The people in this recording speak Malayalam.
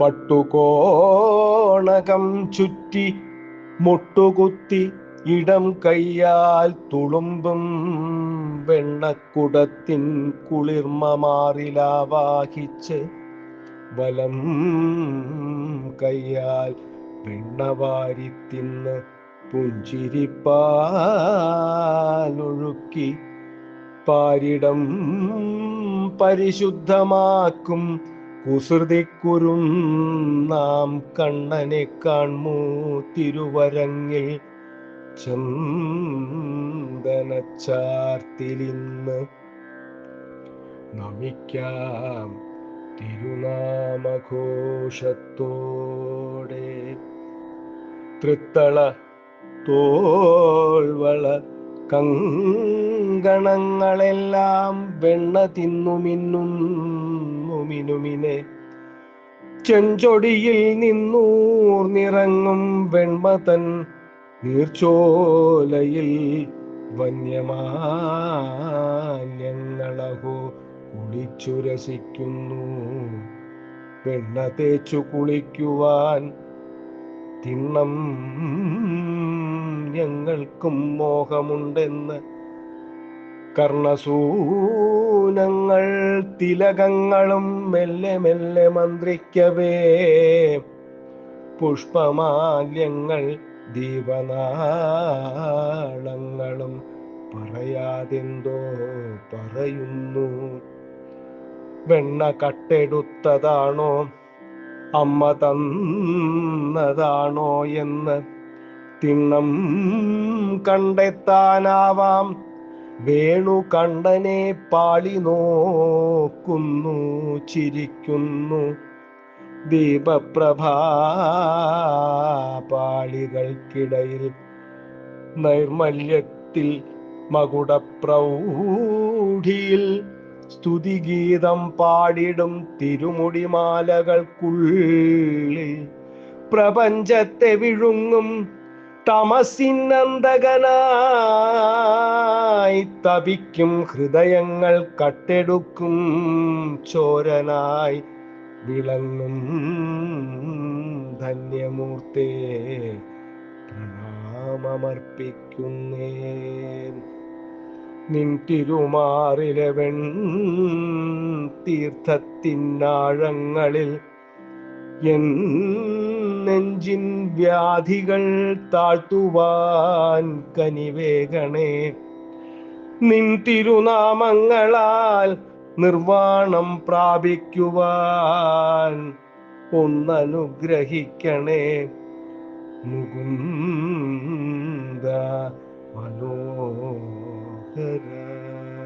പട്ടുകോണകം ചുറ്റി മുട്ടുകുത്തി ഇടം കയ്യാൽ തുളുമ്പും വെണ്ണക്കുടത്തിൻ കുളിർമ മാറിലാവാഹിച്ച് വലം കയ്യാൽ വെണ്ണവാരി തിന്ന് പുഞ്ചിരിപ്പാലൊഴുക്കി പാരിടം പരിശുദ്ധമാക്കും കുസൃതിക്കുരും നാം കണ്ണനെ കാൺമൂ തിരുവരങ്ങിൽ. ചന്ദനച്ചാർത്തിലിന്ന് നമിക്കാം തിരുനാമഘോഷത്തോടെ. തൃത്തള തോൾവള കങ്കണങ്ങളെല്ലാം വെണ്ണ തിന്നു മിന്നുന്നു മിനുമിനെ ചെഞ്ചൊടിയിൽ നിന്നൂർ നിറങ്ങും വെൺമതൻ നീർച്ചോലയിൽ വന്യമാന്യങ്ങളഹോ കുളിച്ചുരസിക്കുന്നു വെണ്ണ തേച്ചു കുളിക്കുവാൻ തിണ്ണം ഞങ്ങൾക്കും മോഹമുണ്ടെന്ന്. കർണസൂനങ്ങൾ തിലകങ്ങളും മെല്ലെ മെല്ലെ മന്ത്രിക്കവേ. പുഷ്പമാല്യങ്ങൾ ദീപനാളങ്ങളും പറയാതെന്തോ പറയുന്നു. വെണ്ണ കട്ടെടുത്തതാണോ അമ്മ തന്നതാണോ എന്ന് തിണ്ണം കണ്ടെത്താനാവാം. വേണു കണ്ടനെ പാളി നോക്കുന്നു ചിരിക്കുന്നു. ദീപപ്രഭാപാളികൾക്കിടയിൽ നൈർമല്യത്തിൽ മകുടപ്രൗഢിയിൽ സ്തുതിഗീതം പാടിടും തിരുമുടിമാലകൾക്കുള്ളിൽ പ്രപഞ്ചത്തെ വിഴുങ്ങും തമസിനന്തകനായി തപിക്കും ഹൃദയങ്ങൾ കട്ടെടുക്കും ചോരനായി വിളങ്ങും ധന്യമൂർത്തേ പ്രണാമമർപ്പിക്കുന്നേ നിൻ വെൺ തീർത്ഥത്തിന്നാഴങ്ങളിൽ എൻ നെഞ്ചിൻ വ്യാധികൾ താഴ്ത്തുവാൻ കനിവേഗണേ നിൻ തിരുനാമങ്ങളാൽ നിർവാണം പ്രാപിക്കുവാൻ ഒന്നനുഗ്രഹിക്കണേ. മുകുന്ദ the